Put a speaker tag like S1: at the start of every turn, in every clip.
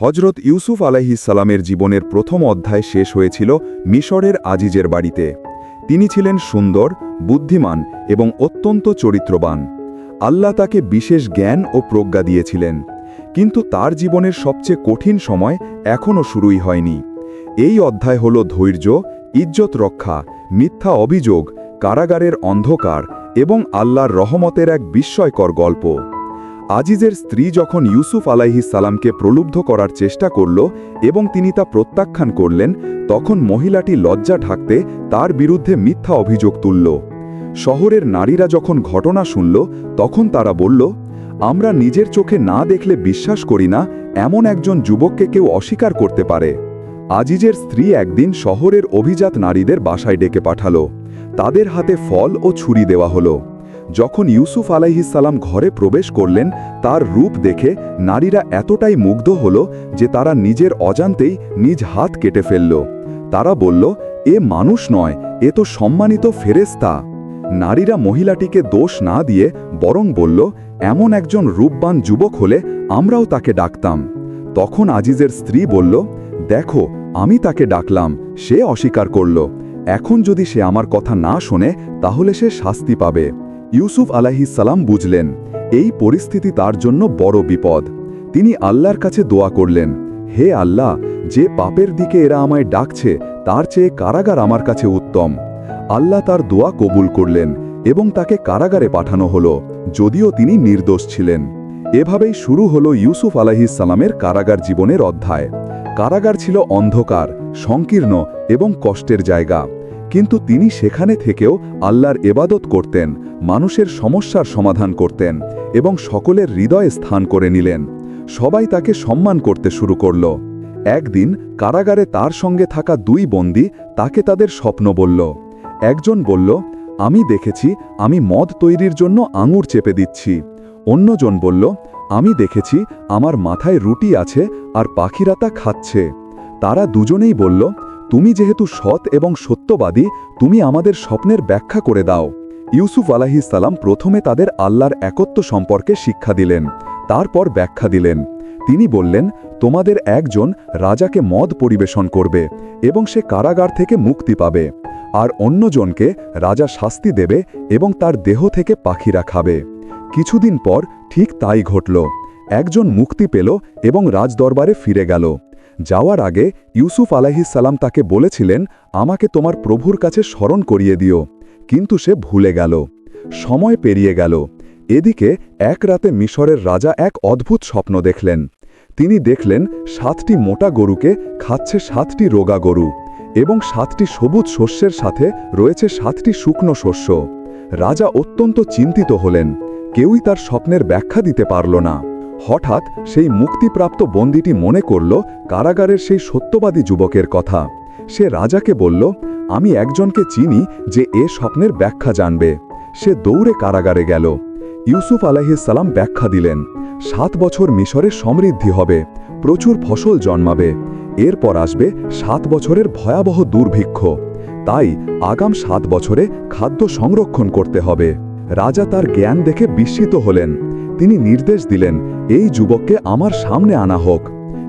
S1: হজরত ইউসুফ আলাইহিসালামের জীবনের প্রথম অধ্যায় শেষ হয়েছিল মিশরের আজিজের বাড়িতে। তিনি ছিলেন সুন্দর, বুদ্ধিমান এবং অত্যন্ত চরিত্রবান। আল্লাহ তাকে বিশেষ জ্ঞান ও প্রজ্ঞা দিয়েছিলেন। কিন্তু তার জীবনের সবচেয়ে কঠিন সময় এখনও শুরুই হয়নি। এই অধ্যায় হল ধৈর্য, ইজ্জত রক্ষা, মিথ্যা অভিযোগ, কারাগারের অন্ধকার এবং আল্লাহর রহমতের এক বিস্ময়কর গল্প। আজিজের স্ত্রী যখন ইউসুফ আলাইহিসালামকে প্রলুব্ধ করার চেষ্টা করল এবং তিনি তা প্রত্যাখ্যান করলেন, তখন মহিলাটি লজ্জা ঢাকতে তার বিরুদ্ধে মিথ্যা অভিযোগ তুলল। শহরের নারীরা যখন ঘটনা শুনল, তখন তারা বলল, আমরা নিজের চোখে না দেখলে বিশ্বাস করি না, এমন একজন যুবককে কেউ অস্বীকার করতে পারে। আজিজের স্ত্রী একদিন শহরের অভিজাত নারীদের বাসায় ডেকে পাঠালো। তাদের হাতে ফল ও ছুরি দেওয়া হলো। যখন ইউসুফ আলাইহিসাল্লাম ঘরে প্রবেশ করলেন, তার রূপ দেখে নারীরা এতটাই মুগ্ধ হল যে তারা নিজের অজান্তেই নিজ হাত কেটে ফেলল। তারা বলল, এ মানুষ নয়, এ তো সম্মানিত ফেরেস্তা নারীরা মহিলাটিকে দোষ না দিয়ে বরং বলল, এমন একজন রূপবান যুবক হলে আমরাও তাকে ডাকতাম। তখন আজিজের স্ত্রী বলল, দেখো, আমি তাকে ডাকলাম, সে অস্বীকার করল। এখন যদি সে আমার কথা না শোনে, তাহলে সে শাস্তি পাবে। ইউসুফ আলাহিসাল্লাম বুঝলেন, এই পরিস্থিতি তার জন্য বড় বিপদ। তিনি আল্লাহর কাছে দোয়া করলেন, হে আল্লাহ, যে পাপের দিকে এরা আমায় ডাকছে, তার চেয়ে কারাগার আমার কাছে উত্তম। আল্লাহ তার দোয়া কবুল করলেন এবং তাকে কারাগারে পাঠানো হল, যদিও তিনি নির্দোষ ছিলেন। এভাবেই শুরু হল ইউসুফ আলাহিসাল্লামের কারাগার জীবনের অধ্যায়। কারাগার ছিল অন্ধকার, সংকীর্ণ এবং কষ্টের জায়গা। কিন্তু তিনি সেখানে থেকেও আল্লাহর এবাদত করতেন, মানুষের সমস্যার সমাধান করতেন এবং সকলের হৃদয়ে স্থান করে নিলেন। সবাই তাকে সম্মান করতে শুরু করল। একদিন কারাগারে তার সঙ্গে থাকা দুই বন্দী তাকে তাদের স্বপ্ন বলল। একজন বলল, আমি দেখেছি, আমি মদ তৈরির জন্য আঙুর চেপে দিচ্ছি। অন্যজন বলল, আমি দেখেছি, আমার মাথায় রুটি আছে আর পাখিরা তা খাচ্ছে। তারা দুজনেই বলল তুমি যেহেতু সৎ এবং সত্যবাদী, তুমি আমাদের স্বপ্নের ব্যাখ্যা করে দাও। ইউসুফ আলাহিসাল্লাম প্রথমে তাদের আল্লাহর একত্ব সম্পর্কে শিক্ষা দিলেন, তারপর ব্যাখ্যা দিলেন। তিনি বললেন, তোমাদের একজন রাজাকে মদ পরিবেশন করবে এবং সে কারাগার থেকে মুক্তি পাবে, আর অন্যজনকে রাজা শাস্তি দেবে এবং তার দেহ থেকে পাখিরা খাবে। কিছুদিন পর ঠিক তাই ঘটল। একজন মুক্তি পেল এবং রাজদরবারে ফিরে গেল। যাওয়ার আগে ইউসুফ আলাহিসাল্লাম তাকে বলেছিলেন, আমাকে তোমার প্রভুর কাছে স্মরণ করিয়ে দিও। কিন্তু সে ভুলে গেল। সময় পেরিয়ে গেল। এদিকে এক রাতে মিশরের রাজা এক অদ্ভুত স্বপ্ন দেখলেন। তিনি দেখলেন, সাতটি মোটা গরুকে খাচ্ছে সাতটি রোগা গরু এবং সাতটি সবুজ শস্যের সাথে রয়েছে সাতটি শুকনো শস্য। রাজা অত্যন্ত চিন্তিত হলেন। কেউই তার স্বপ্নের ব্যাখ্যা দিতে পারল না। হঠাৎ সেই মুক্তিপ্রাপ্ত বন্দিটি মনে করল কারাগারের সেই সত্যবাদী যুবকের কথা। সে রাজাকে বলল, আমি একজনকে চিনি যে এ স্বপ্নের ব্যাখ্যা জানবে। সে দৌড়ে কারাগারে গেল। ইউসুফ আলাহিসাল্লাম ব্যাখ্যা দিলেন, সাত বছর মিশরে সমৃদ্ধি হবে, প্রচুর ফসল জন্মাবে। এরপর আসবে সাত বছরের ভয়াবহ দুর্ভিক্ষ। তাই আগাম সাত বছরে খাদ্য সংরক্ষণ করতে হবে। রাজা তার জ্ঞান দেখে বিস্মিত হলেন। তিনি নির্দেশ দিলেন, এই যুবককে আমার সামনে আনা হোক।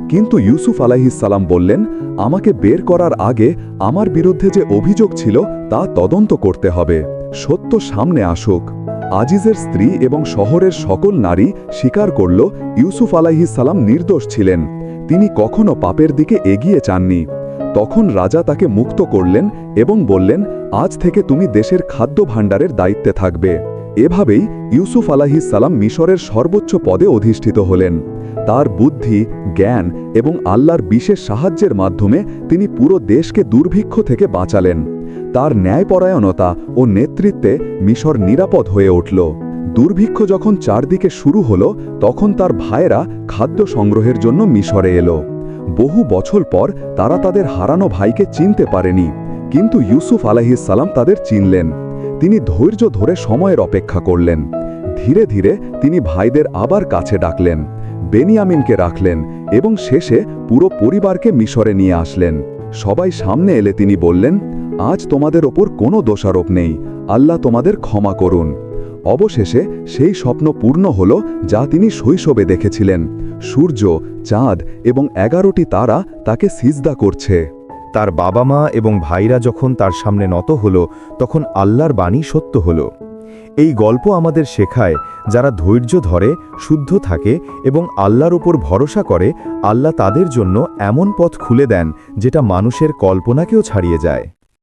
S1: কিন্তু ইউসুফ আলাহিসাল্লাম বললেন, আমাকে বের করার আগে আমার বিরুদ্ধে যে অভিযোগ ছিল তা তদন্ত করতে হবে। সত্য সামনে আসুক। আজিজের স্ত্রী এবং শহরের সকল নারী স্বীকার করল, ইউসুফ আলাহিসাল্লাম নির্দোষ ছিলেন। তিনি কখনো পাপের দিকে এগিয়ে চাননি তখন রাজা তাকে মুক্ত করলেন এবং বললেন, আজ থেকে তুমি দেশের খাদ্য ভাণ্ডারের দায়িত্বে থাকবে। এভাবেই ইউসুফ আলাহিসাল্লাম মিশরের সর্বোচ্চ পদে অধিষ্ঠিত হলেন। তার বুদ্ধি, জ্ঞান এবং আল্লাহর বিশেষ সাহায্যের মাধ্যমে তিনি পুরো দেশকে দুর্ভিক্ষ থেকে বাঁচালেন। তার ন্যায়পরায়ণতা ও নেতৃত্বে মিশর নিরাপদ হয়ে উঠল। দুর্ভিক্ষ যখন চারদিকে শুরু হল, তখন তার ভাইয়েরা খাদ্য সংগ্রহের জন্য মিশরে এলো। বহু বছর পর তারা তাদের হারানো ভাইকে চিনতে পারেনি, কিন্তু ইউসুফ আলাহিসাল্লাম তাদের চিনলেন। তিনি ধৈর্য ধরে সময়ের অপেক্ষা করলেন। ধীরে ধীরে তিনি ভাইদের আবার কাছে ডাকলেন, বেনিয়ামিনকে রাখলেন এবং শেষে পুরো পরিবারকে মিশরে নিয়ে আসলেন। সবাই সামনে এলে তিনি বললেন, আজ তোমাদের ওপর কোনো দোষারোপ নেই, আল্লাহ তোমাদের ক্ষমা করুন। অবশেষে সেই স্বপ্ন পূর্ণ হল যা তিনি শৈশবে দেখেছিলেন। সূর্য, চাঁদ এবং এগারোটি তারা তাকে সিজদা করছে।
S2: তার বাবা মা এবং ভাইরা যখন তার সামনে নত হল, তখন আল্লাহর বাণী সত্য হল। এই গল্প আমাদের শেখায়, যারা ধৈর্য ধরে, শুদ্ধ থাকে এবং আল্লাহর ওপর ভরসা করে, আল্লাহ তাদের জন্য এমন পথ খুলে দেন, যেটা মানুষের কল্পনাকেও ছাড়িয়ে যায়।